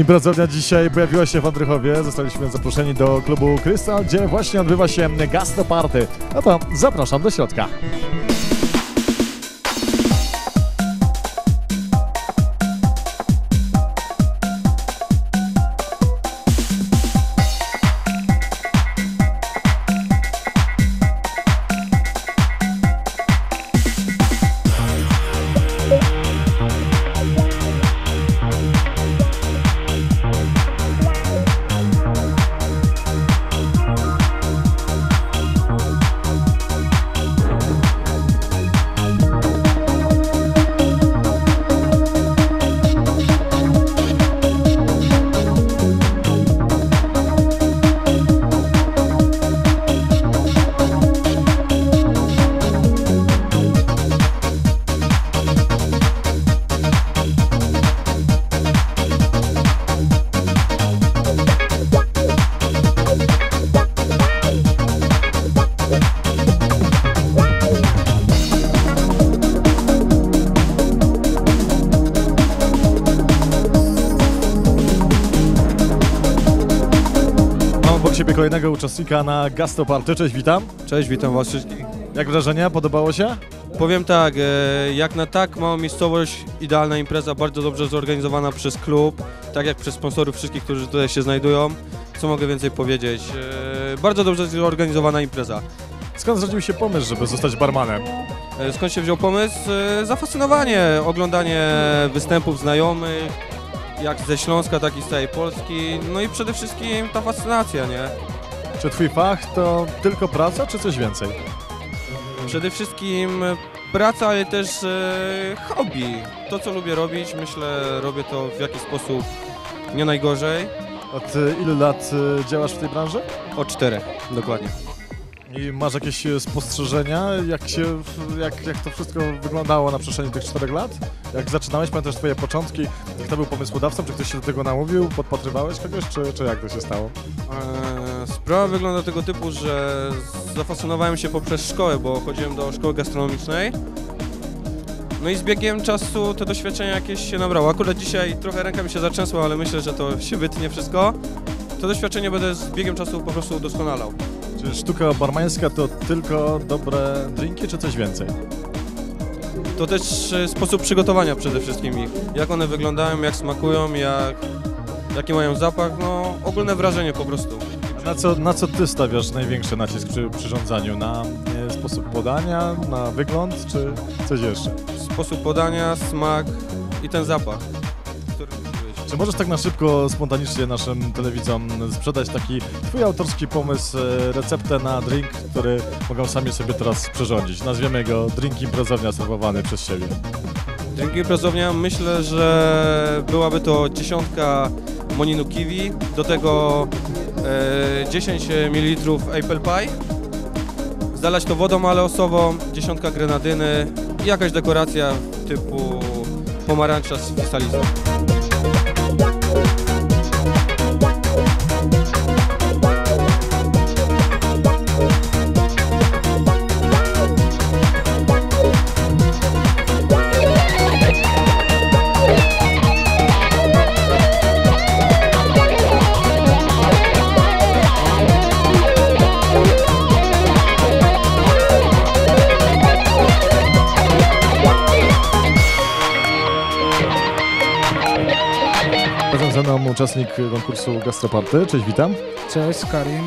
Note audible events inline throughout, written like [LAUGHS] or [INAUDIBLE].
Imprezownia dzisiaj pojawiła się w Andrychowie. Zostaliśmy zaproszeni do klubu Krystal, gdzie właśnie odbywa się gastroparty. No to zapraszam do środka. Kolejnego uczestnika na gastroparty. Cześć, witam. Cześć, witam was wszystkich. Jak wrażenia? Podobało się? Powiem tak, e, jak na tak małą miejscowość, idealna impreza, bardzo dobrze zorganizowana przez klub, tak jak przez sponsorów wszystkich, którzy tutaj się znajdują. Co mogę więcej powiedzieć? E, Bardzo dobrze zorganizowana impreza. Skąd zrodził się pomysł, żeby zostać barmanem? E, Skąd się wziął pomysł? Zafascynowanie, oglądanie występów znajomych, jak ze Śląska, tak i z całej Polski. No i przede wszystkim ta fascynacja, nie? Czy twój fach to tylko praca, czy coś więcej? Przede wszystkim praca, ale też e, hobby. To, co lubię robić, myślę, robię to w jakiś sposób nie najgorzej. Od ilu lat y, działasz w tej branży? Od czterech, dokładnie. I masz jakieś y, spostrzeżenia, jak, się, jak, jak to wszystko wyglądało na przestrzeni tych czterech lat? Jak zaczynałeś, pamiętasz twoje początki? Kto był pomysłodawcą? Czy ktoś się do tego namówił? Podpatrywałeś kogoś, czy, czy jak to się stało? E, sprawa wygląda tego typu, że zafascynowałem się poprzez szkołę, bo chodziłem do szkoły gastronomicznej. No i z biegiem czasu te doświadczenia jakieś się nabrało. Akurat dzisiaj trochę ręka mi się zatrzęsła, ale myślę, że to się wytnie wszystko. To doświadczenie będę z biegiem czasu po prostu udoskonalał. Czy sztuka barmańska to tylko dobre drinki, czy coś więcej? To też e, sposób przygotowania przede wszystkim ich. Jak one wyglądają, jak smakują, jak, jaki mają zapach, no ogólne wrażenie po prostu. Na co, na co ty stawiasz największy nacisk przy przyrządzaniu? Na e, sposób podania, na wygląd, czy coś jeszcze? Sposób podania, smak i ten zapach, który. Czy możesz tak na szybko, spontanicznie naszym telewidzom sprzedać taki twój autorski pomysł, e, receptę na drink, który mogą sami sobie teraz przyrządzić? Nazwiemy go drink imprezownia serwowany przez siebie. Dzięki imprezownia myślę, że byłaby to dziesiątka moninu kiwi, do tego e, 10 ml apple pie, zalać to wodą aleosową, dziesiątka grenadyny i jakaś dekoracja typu pomarańcza z salizą. Razem ze uczestnik konkursu Gastroparty. Cześć, witam. Cześć, Karim.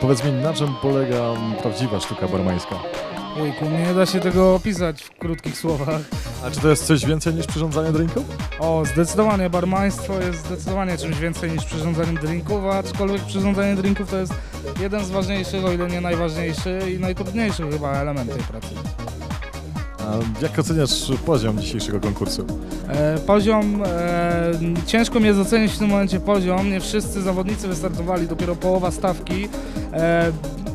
Powiedz mi, na czym polega prawdziwa sztuka barmańska? Jejku, nie da się tego opisać w krótkich słowach. A czy to jest coś więcej niż przyrządzanie drinków? O, zdecydowanie barmaństwo jest zdecydowanie czymś więcej niż przyrządzanie drinków, aczkolwiek przyrządzanie drinków to jest jeden z ważniejszych, o ile nie najważniejszy i najtrudniejszy chyba element tej pracy. A jak oceniasz poziom dzisiejszego konkursu? E, poziom, e, ciężko mi jest ocenić w tym momencie poziom, nie wszyscy zawodnicy wystartowali, dopiero połowa stawki. E,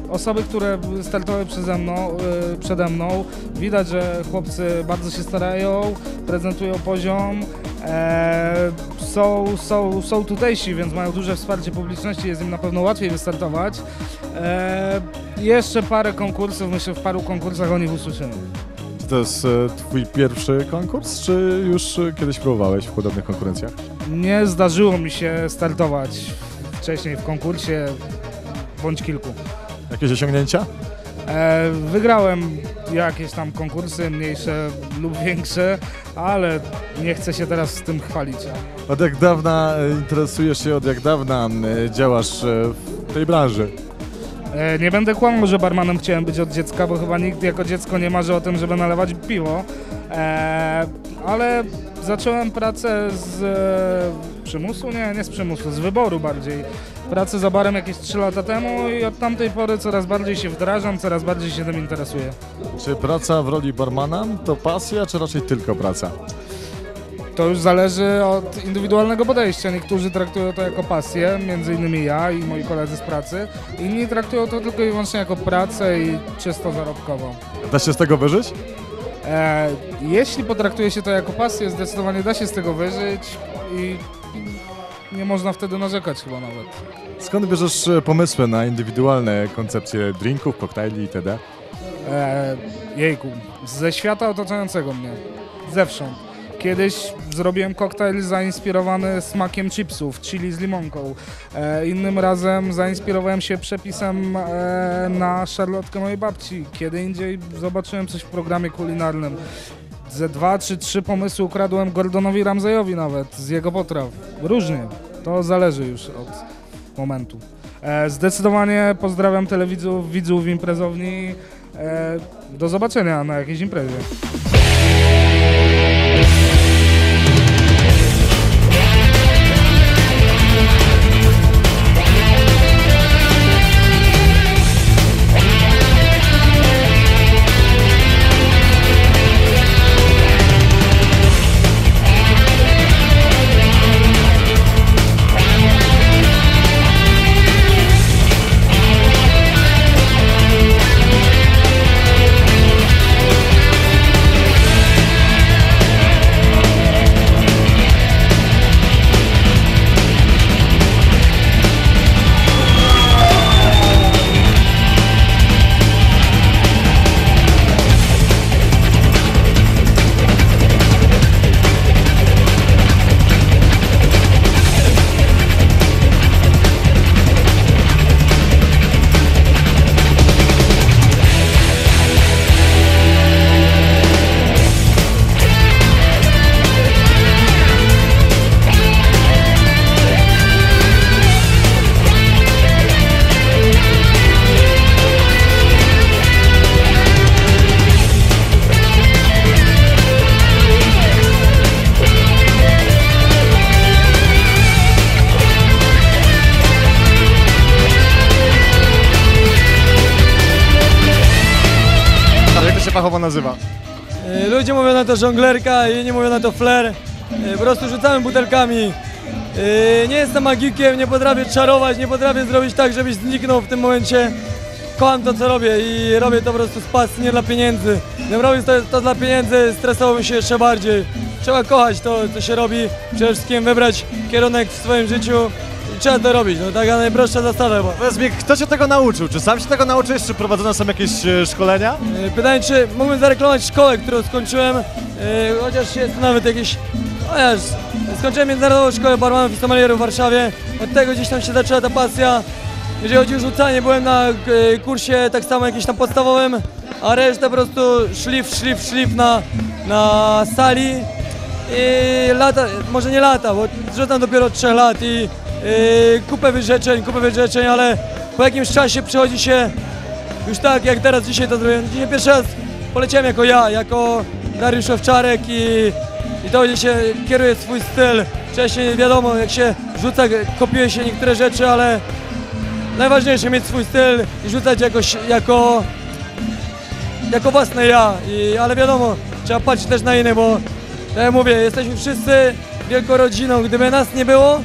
osoby, które startowały przeze mną, e, przede mną, widać, że chłopcy bardzo się starają, prezentują poziom, e, są, są, są tutejsi, więc mają duże wsparcie publiczności, jest im na pewno łatwiej wystartować. E, jeszcze parę konkursów, myślę w paru konkursach o nich usłyszymy. To jest e, twój pierwszy konkurs, czy już e, kiedyś próbowałeś w podobnych konkurencjach? Nie zdarzyło mi się startować wcześniej w konkursie, bądź kilku. Jakieś osiągnięcia? E, wygrałem jakieś tam konkursy, mniejsze lub większe, ale nie chcę się teraz z tym chwalić. Od jak dawna e, interesujesz się, od jak dawna działasz w tej branży? E, nie będę kłamał, że barmanem chciałem być od dziecka, bo chyba nikt jako dziecko nie marzy o tym, żeby nalewać piwo. E, ale zacząłem pracę z e, przymusu? Nie, nie z przymusu, z wyboru bardziej. Pracę za barem jakieś 3 lata temu i od tamtej pory coraz bardziej się wdrażam, coraz bardziej się tym interesuję. Czy praca w roli barmana to pasja, czy raczej tylko praca? To już zależy od indywidualnego podejścia. Niektórzy traktują to jako pasję, między innymi ja i moi koledzy z pracy. Inni traktują to tylko i wyłącznie jako pracę i czysto zarobkową. Da się z tego wyżyć? E, jeśli potraktuje się to jako pasję, zdecydowanie da się z tego wyżyć i nie można wtedy narzekać chyba nawet. Skąd bierzesz e, pomysły na indywidualne koncepcje drinków, koktajli itd.? E, jejku, ze świata otaczającego mnie, zewsząd. Kiedyś zrobiłem koktajl zainspirowany smakiem chipsów, chili z limonką. E, innym razem zainspirowałem się przepisem e, na szarlotkę mojej babci. Kiedy indziej zobaczyłem coś w programie kulinarnym. Ze dwa czy trzy pomysły ukradłem Gordonowi Ramsayowi nawet z jego potraw. Różnie. To zależy już od momentu. E, zdecydowanie pozdrawiam telewidzów, widzów imprezowni. E, do zobaczenia na jakiejś imprezie. Nazywa? Y, Ludzie mówią na to żonglerka, inni mówią na to flair. Y, Po prostu rzucamy butelkami. Y, Nie jestem magikiem, nie potrafię czarować, nie potrafię zrobić tak, żebyś zniknął w tym momencie. Kocham to, co robię i robię to po prostu z pasji, nie dla pieniędzy. Gdybym robił to, to dla pieniędzy, stresowałbym się jeszcze bardziej. Trzeba kochać to, co się robi. Przede wszystkim wybrać kierunek w swoim życiu trzeba to robić. No taka najprostsza zasada chyba. Powiedz mi, kto cię tego nauczył? Czy sam się tego nauczyłeś, czy prowadzone są jakieś e, szkolenia? E, Pytanie, czy mógłbym zareklamować szkołę, którą skończyłem, e, chociaż jest to nawet jakieś... Chociaż skończyłem Międzynarodową Szkołę Barmanów i Sommelierów w Warszawie. Od tego gdzieś tam się zaczęła ta pasja. Jeżeli chodzi o rzucanie, byłem na e, kursie tak samo jakimś tam podstawowym, a resztę po prostu szlif, szlif, szlif na, na sali. I lata, może nie lata, bo rzucam dopiero od 3 lat i e, kupę wyrzeczeń, kupę wyrzeczeń, ale po jakimś czasie przychodzi się już tak jak teraz dzisiaj to zrobiłem. Dzisiaj pierwszy raz poleciałem jako ja, jako Dariusz Owczarek i, i to gdzie się kieruje swój styl. Wcześniej wiadomo, jak się rzuca, kopiuje się niektóre rzeczy, ale najważniejsze mieć swój styl i rzucać jakoś jako, jako własne ja. I, ale wiadomo, trzeba patrzeć też na inne, bo tak jak mówię, jesteśmy wszyscy wielką rodziną. Gdyby nas nie było,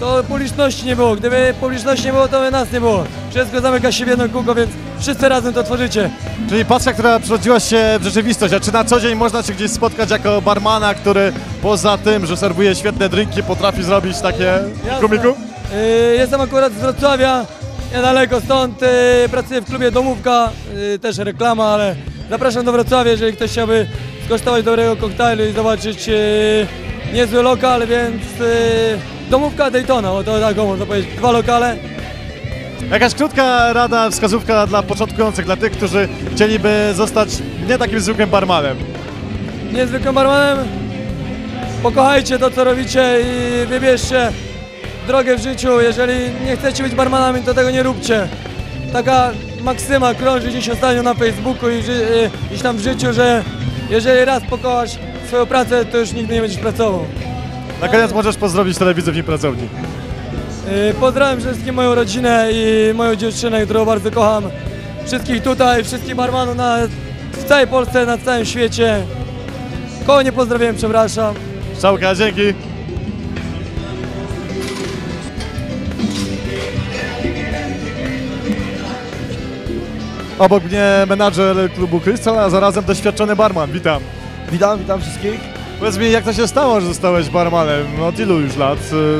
to publiczności nie było. Gdyby publiczności nie było, to by nas nie było. Wszystko zamyka się w jedno kółko, więc wszyscy razem to tworzycie. Czyli pasja, która przerodziła się w rzeczywistość, a czy na co dzień można się gdzieś spotkać jako barmana, który poza tym, że serwuje świetne drinki, potrafi zrobić takie komiku? Yy, jestem akurat z Wrocławia, niedaleko stąd. Yy, pracuję w klubie Domówka, yy, też reklama, ale Zapraszam do Wrocławia, jeżeli ktoś chciałby skosztować dobrego koktajlu i zobaczyć e, niezły lokal, więc e, domówka Daytona, o to tak można powiedzieć. Dwa lokale. Jakaś krótka rada, wskazówka dla początkujących, dla tych, którzy chcieliby zostać nie takim zwykłym barmanem. niezwykłym barmanem. Pokochajcie to, co robicie i wybierzcie drogę w życiu. Jeżeli nie chcecie być barmanami, to tego nie róbcie. Taka maksyma krąży gdzieś ostatnio na Facebooku i gdzieś tam w życiu, że jeżeli raz pokochasz swoją pracę, to już nigdy nie będziesz pracował. Na koniec możesz pozdrowić telewidzów i pracowni. Y, Pozdrawiam wszystkim moją rodzinę i moją dziewczynę, którą bardzo kocham. Wszystkich tutaj, wszystkich barmanów na, w całej Polsce, na całym świecie. Kogo nie pozdrawiałem, przepraszam. Szczałka, dzięki. Obok mnie menadżer klubu Crystal, a zarazem doświadczony barman. Witam. Witam, witam wszystkich. Powiedz mi, jak to się stało, że zostałeś barmanem? Od ilu już lat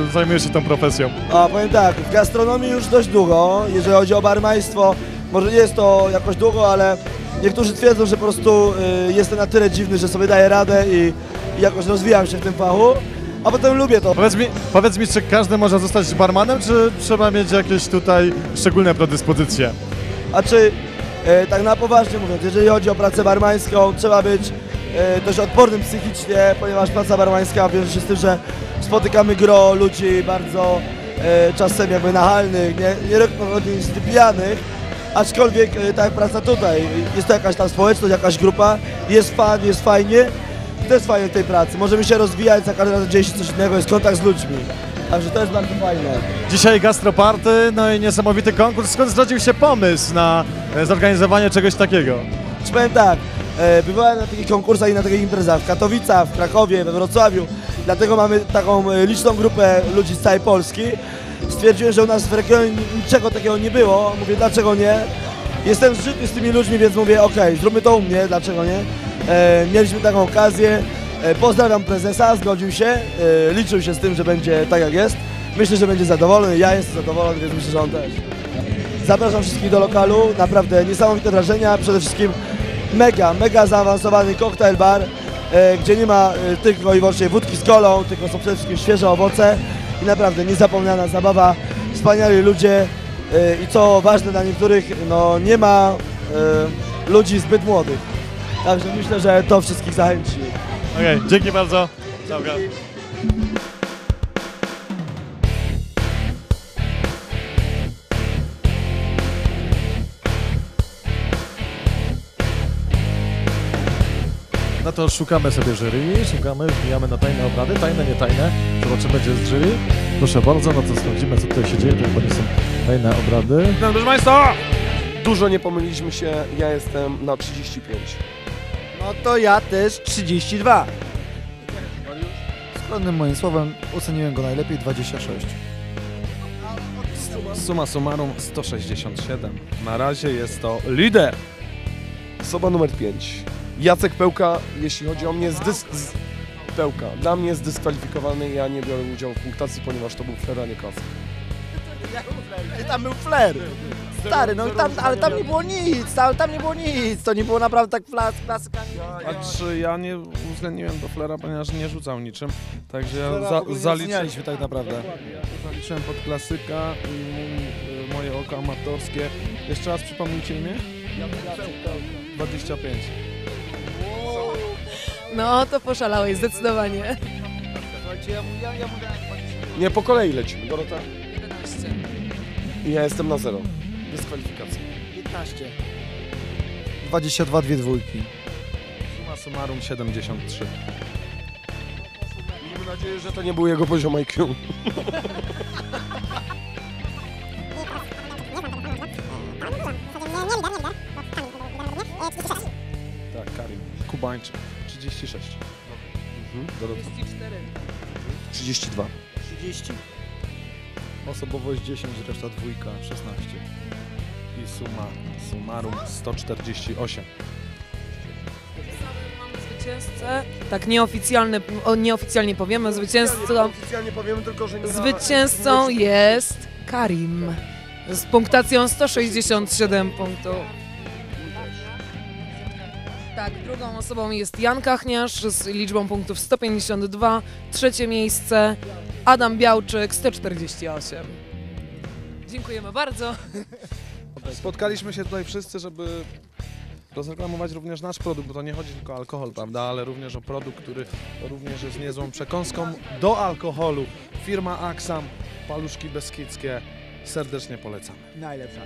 y, zajmujesz się tą profesją? A powiem tak, w gastronomii już dość długo, jeżeli chodzi o barmaństwo, może nie jest to jakoś długo, ale niektórzy twierdzą, że po prostu y, jestem na tyle dziwny, że sobie daję radę i, i jakoś rozwijam się w tym fachu, a potem lubię to. Powiedz mi, powiedz mi, czy każdy może zostać barmanem, czy trzeba mieć jakieś tutaj szczególne predyspozycje? A czy e, tak na poważnie mówiąc, jeżeli chodzi o pracę barmańską, trzeba być dość odpornym psychicznie, ponieważ praca barmańska wiąże się z tym, że spotykamy gro ludzi bardzo e, czasem jakby nachalnych, nie, niejednokrotnie pijanych, aczkolwiek e, tak jak praca tutaj, jest to jakaś tam społeczność, jakaś grupa, jest fan, jest fajnie, to jest fajne w tej pracy, możemy się rozwijać, za każdym razem dzieje się coś innego, jest kontakt z ludźmi, także to jest bardzo fajne. Dzisiaj gastroparty, no i niesamowity konkurs. Skąd zrodził się pomysł na e, zorganizowanie czegoś takiego? Czy powiem tak, bywałem na takich konkursach i na takich imprezach w Katowicach, w Krakowie, we Wrocławiu, dlatego mamy taką e, liczną grupę ludzi z całej Polski. Stwierdziłem, że u nas w regionie niczego takiego nie było, mówię dlaczego nie. Jestem zżyty z tymi ludźmi, więc mówię okej, zróbmy to u mnie, dlaczego nie. E, mieliśmy taką okazję, e, pozdrawiam prezesa, zgodził się, e, liczył się z tym, że będzie tak jak jest. Myślę, że będzie zadowolony, ja jestem zadowolony, więc myślę, że on też. Zapraszam wszystkich do lokalu, naprawdę niesamowite wrażenia, przede wszystkim mega, mega zaawansowany koktajl bar, e, gdzie nie ma e, tylko i wyłącznie wódki z kolą, tylko są przede wszystkim świeże owoce i naprawdę niezapomniana zabawa, wspaniali ludzie e, i co ważne dla niektórych, no nie ma ludzi zbyt młodych. Także myślę, że to wszystkich zachęci. Okej, dzięki bardzo. Czałka. No to szukamy sobie jury, szukamy, wbijamy na tajne obrady, tajne, nie tajne. Zobaczymy, gdzie jest jury. Proszę bardzo, no to sprawdzimy, co tutaj się dzieje. To chyba nie są tajne obrady. Proszę Państwa! Dużo nie pomyliliśmy się, ja jestem na 35. No to ja też 32. Skromnym moim słowem oceniłem go najlepiej 26. Suma summarum 167. Na razie jest to lider. Osoba numer 5. Jacek Pełka, jeśli chodzi o mnie, z. Pełka. Dla mnie jest dyskwalifikowany, ja nie biorę udziału w punktacji, ponieważ to był fler, a nie klasyk. Gdzie tam był flair? Stary, no tam, ale tam nie było nic, tam, tam nie było nic, to nie było naprawdę tak flas, klasykami. Znaczy ja nie uwzględniłem do Flera, ponieważ nie rzucał niczym. Także ja Flera za, zaliczyłem, ocenialiśmy tak naprawdę. zaliczyłem pod klasyka i mój, y, moje oko amatorskie. Jeszcze raz przypomnijcie imię? 25. No, to poszalałeś, zdecydowanie. Słuchajcie, ja, mu- ja, ja mu dałem 20. Nie, po kolei lecimy. Dorota? 11. I ja jestem na zero. Dyskwalifikacja. 15. 22, dwie dwójki. Suma summarum 73. Miejmy nadzieję, że to nie był jego poziom IQ. [LAUGHS] Kubańczyk. 36. Mhm. Dorota? 34. 32. 30. Osobowość 10, reszta dwójka, 16. I suma summarum 148. Mamy zwycięzcę. Tak nieoficjalny, o, nieoficjalnie powiemy, zwycięzcą, Oficjalnie powiemy tylko, że nie zwycięzcą jest Karim. Z punktacją 167 punktów. Tak, drugą osobą jest Jan Kachniarz z liczbą punktów 152, trzecie miejsce Adam Białczyk 148. Dziękujemy bardzo. [LAUGHS] Spotkaliśmy się tutaj wszyscy, żeby rozreklamować również nasz produkt, bo to nie chodzi tylko o alkohol, prawda, ale również o produkt, który również jest niezłą przekąską do alkoholu. Firma Axam, paluszki beskidzkie, serdecznie polecam. Najlepsza.